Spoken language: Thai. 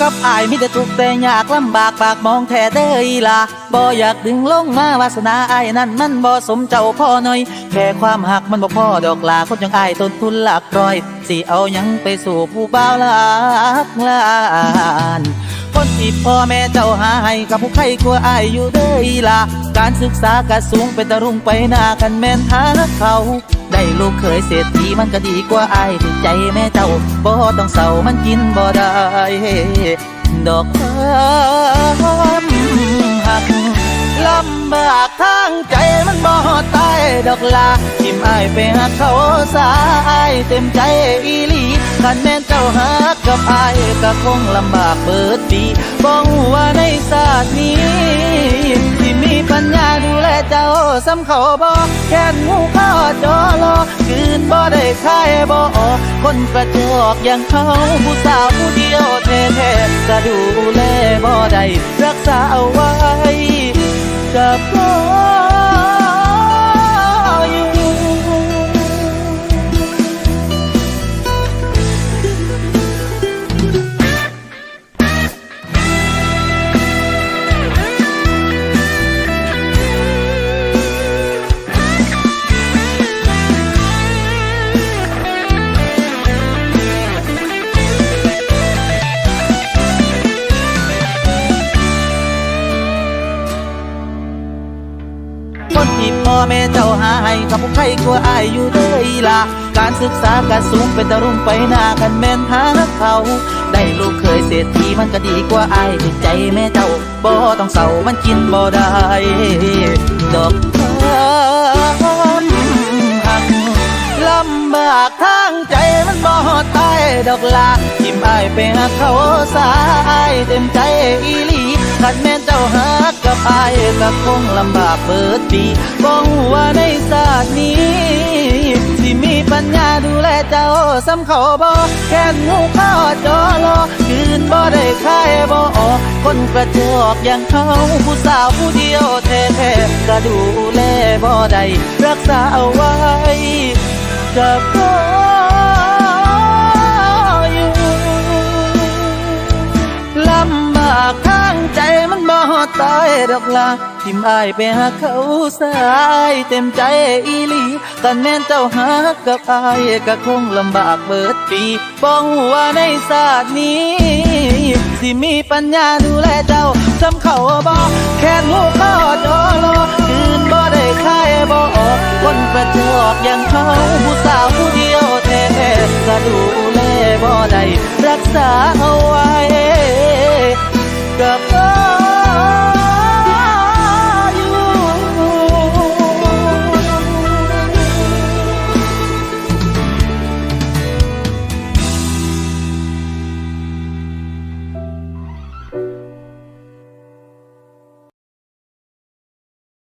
กับอายมีแต่ทุกข์แต่ยากลำบากปากมองแท้เด้ออีล่ะบ่อยากดึงลงมาวาสนาอายนั่นมันบ่สมเจ้าพ่อหน่อย แค่ความหักมันบ่พอดอกลาคนจังอายต้นทุนหลักร้อย สิเอายังไปสู่ผู้บ่าวหลักลานคนที่พ่อแม่เจ้าหาให้กับผู้ใครกลัวอายอยู่เด้ออีล่ะการศึกษากระสูงเป็นตะรุ่งไปหน้ากันแม่นหาเขา ได้ลูกเคยเศรษฐีมันก็ดีกว่าอายที่ใจแม่เจ้าบ่ต้องเศร้ามันกินบ่ได้ดอกความหักลำบากทางใจมันบ่ตายดอกลาทิมอายไปหาเขาสายเต็มใจอีหลีคันแม่นเจ้าหักกับอายก็คงลำบากเบิดปีบ่ฮู้ว่าในศาสตร์นี้ที่มีปัญญา ดูแลเจ้าสำเขาบ่แค่นหูข้อจอรอคืนบ่ได้คายบ่ออกคนกระจอกอย่างเขาผู้สาวผู้เดียวแท้ๆจะดูแลบ่ได้รักษาเอาไว้ แม่เจ้าหาให้กับผู้ใครกลัวอายอยู่เด้ออีหละการศึกษากะสูงเป็นตะรุ่งไปหน้ากันแม่นหาเขา ได้ลูกเคยเศรษฐีมันก็ดีกว่าอายที่ใจแม่เจ้าบ่ต้องเศร้ามันกินบ่ได้ดอกความหักลำบากทางใจมันบ่ตายดอกลา อายไปหาเขาสายเต็มใจอีหลีคันแม่นเจ้าหักกับอายก็คงลำบากเบิดปีบ่ฮู้ว่าในศาสตร์นี้สิมีปัญญาดูแลเจ้าสำเขาบ่แค่หูข้อจอรอคืนบ่ได้คายบ่ออกคนกระจอกอย่างเขาผู้สาวผู้เดียวแท้ๆก็ดูแลบ่ได้รักษาเอาไว้กับพ่อ ตายดอกลาทิมอายไปหาเขาสายเต็มใจอีหลีกันแม่นเจ้าหักกับอายก็คงลำบากเบิดปีบ้องว่าในศาสตร์นี้ สิมีปัญญาดูแลเจ้าจำเขาบ่แค่ลูกข้อจอรอคืนบ่ได้คายบ่ออกคนกระจอกอย่างเขาผู้สาวผู้เดียวแท้ก็ดูแลบ่ได้รักษาเอาไว